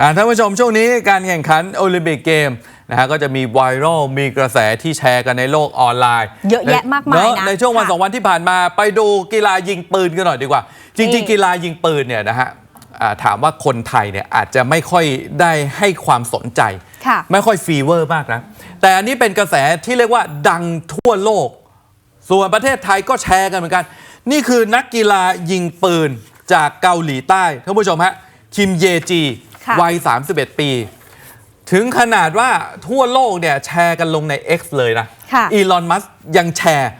อ่าท่านผู้ชมช่วงนี้การแข่งขันโอลิมปิกเกมนะฮะก็จะมีไวรัลมีกระแสที่แชร์กันในโลกออนไลน์ เยอะแยะมากมายเอนะในช่วงวันค่ะสองวันที่ผ่านมาไปดูกีฬายิงปืนกันหน่อยดีกว่า จริงนี่ๆกีฬายิงปืนเนี่ยนะฮะอ่าถามว่าคนไทยเนี่ยอาจจะไม่ค่อยได้ให้ความสนใจค่ะไม่ค่อยฟีเวอร์มากนะ แต่อันนี้เป็นกระแสที่เรียกว่าดังทั่วโลก ส่วนประเทศไทยก็แชร์กันเหมือนกัน นี่คือนักกีฬายิงปืนจากเกาหลีใต้ท่านผู้ชมฮะคิมเยจีค่ะ วัย 31 ปี ถึงขนาดว่าทั่วโลกเนี่ยแชร์กันลงใน X เลยนะค่ะอีลอน มัสยังแชร์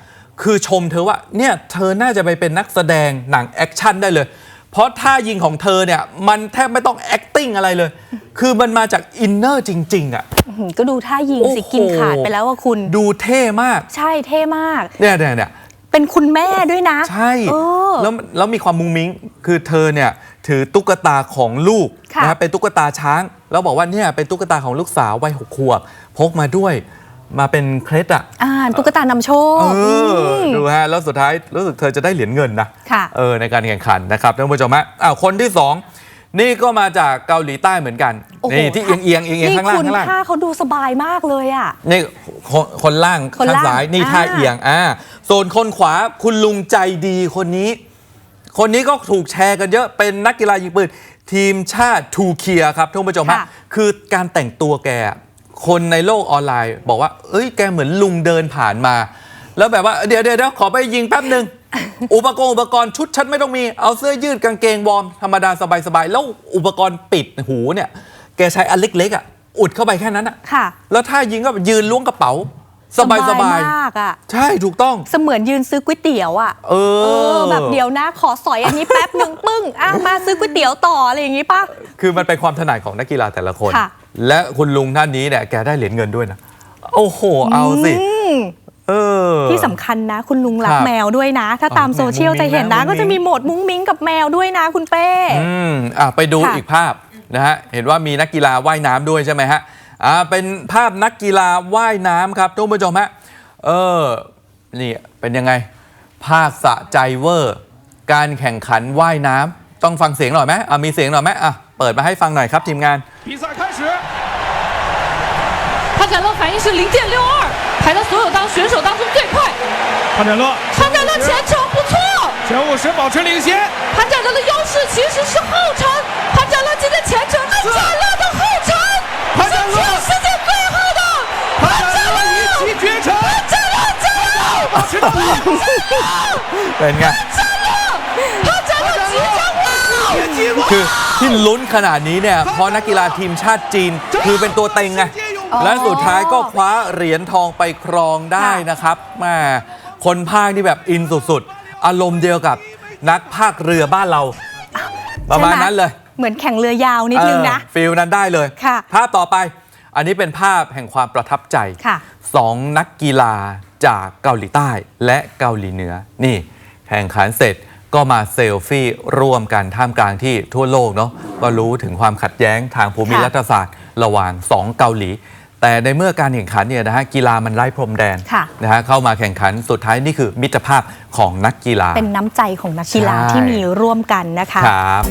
คือชมเธอว่าเนี่ยเธอน่าจะไปเป็นนักแสดงหนังแอคชั่นได้เลย เพราะท่ายิงของเธอเนี่ยมันแทบไม่ต้อง acting อะไรเลย คือมันมาจากอินเนอร์จริง ๆอะอื้อหือก็ดูท่ายิงสิโอ้โหกินขาดไปแล้วว่าคุณ ดูเท่มาก ใช่เท่มากเนี่ยเนี่ยเนี่ยเป็นคุณแม่ด้วยนะ ใช่เออแล้วแล้วมีความมุงมิ้ง คือเธอเนี่ย ถือตุ๊กตาของลูกค่ะ นะฮะเป็นตุ๊กตาช้าง แล้วบอกว่าเนี่ยเป็นตุ๊กตาของลูกสาววัยหกขวบพกมาด้วยมาเป็นเคล็ดอะอ่าตุ๊กตานำโชคเออมดูฮะแล้วสุดท้ายรู้สึกเธอจะได้เหรียญเงินนะ ค่ะ เออในการแข่งขันนะครับท่านผู้ชมฮะอ้าวคนที่สองนี่ก็มาจากเกาหลีใต้เหมือนกันโอ้โหนี่ที่เอียงเอียงเอียงเอียงนี่ข้างล่างคุณข้างล่างท่าเขาดูสบายมากเลยอะ นี่คนคนล่างคนข้างล่างซ้ายนี่อ่าท่าเอียงอ่าส่วนคนขวาคุณลุงใจดีคนนี้ คนนี้ก็ถูกแชร์กันเยอะเป็นนักกีฬายิงปืน ทีมชาติทูเคียครับท่านผู้ชมฮะค่ะ คือการแต่งตัวแก คนในโลกออนไลน์ บอกว่า เอ้ยแกเหมือนลุงเดินผ่านมา แล้วแบบว่าเดี๋ยวเดี๋ยวเดี๋ยวขอไปยิงแป๊บหนึ่ง อุปกรณ์อุปกรณ์ชุดฉันไม่ต้องมีเอาเสื้อยืดกางเกงวอร์มธรรมดาสบายๆแล้วอุปกรณ์ปิดหูเนี่ย แกใช้อันเล็กๆอะอุดเข้าไปแค่นั้นอะ ค่ะ แล้วถ้ายิงก็ยืนล้วงกระเป๋า สบายสบายมากอะใช่ถูกต้อง เสมือนยืนซื้อก๋วยเตี๋ยวอะเออเออแบบเดี๋ยวนะขอสอยอันนี้แป๊บหนึ่งปึ้งอะมาซื้อก๋วยเตี๋ยวต่ออะไรอย่างงี้ป่ะคือมันเป็นความถนัดของนักกีฬาแต่ละคนค่ะและคุณลุงท่านนี้เนี่ยแกได้เหรียญเงินด้วยนะโอ้โห เอาสิอืมเออที่สำคัญนะ คุณลุงรัคกรับแมวด้วยนะ ถ้าตามอ๋อโซเชียลแมวจะเห็นนะมุ้งมิ้งนะ ก็จะมีโหมดมุ้งมิ้งกับแมวด้วยนะคุณเป้ อืมอะไปดูค่ะอีกภาพนะฮะ เห็นว่ามีนักกีฬาว่ายน้ำด้วยใช่ไหมฮะ อ่า เป็นภาพนักกีฬาว่ายน้ำครับทุกผู้ชมฮะ เออ นี่เป็นยังไง ภาคสะใจเวอร์ การแข่งขันว่ายน้ำต้องฟังเสียงหน่อยไหมอ่ะมีเสียงหน่อยไหมอ่ะ เปิดมาให้ฟังหน่อยครับทีมงาน 比赛开始，潘展乐反应是零点六二，排在所有当选手当中最快。潘展乐，潘展乐前程不错，前五十保持领先，潘展乐的优势其实是后程。潘展乐今天前程，潘展乐 เป็นไงคือที่ลุ้นขนาดนี้เนี่ยเพราะนักกีฬาทีมชาติจีน คือเป็นตัวเต็งไงและสุดท้ายก็คว้าเหรียญทองไปครองได้นะครับแม่คนภาคที่แบบอินสุดๆ อารมณ์เดียวกับนักภาคเรือบ้านเรา ประมาณนั้นเลย เหมือนแข่งเรือยาวนิดนึงนะฟิลนั้นได้เลยภาพต่อไป อันนี้เป็นภาพแห่งความประทับใจสองนักกีฬา จากเกาหลีใต้และเกาหลีเหนือ นี่แข่งขันเสร็จก็มาเซลฟี่ร่วมกันท่ามกลางที่ทั่วโลกเนาะก็รู้ถึงความขัดแย้งทางภูมิค่ะรัฐศาสตร์ ระหว่างสองเกาหลี แต่ในเมื่อการแข่งขันเนี่ยนะฮะกีฬามันไร้พรมแดนค่ะนะฮะเข้ามาแข่งขันสุดท้ายนี่คือมิตรภาพของนักกีฬา เป็นน้ำใจของนักกีฬาใช่ที่มีร่วมกันนะคะครับ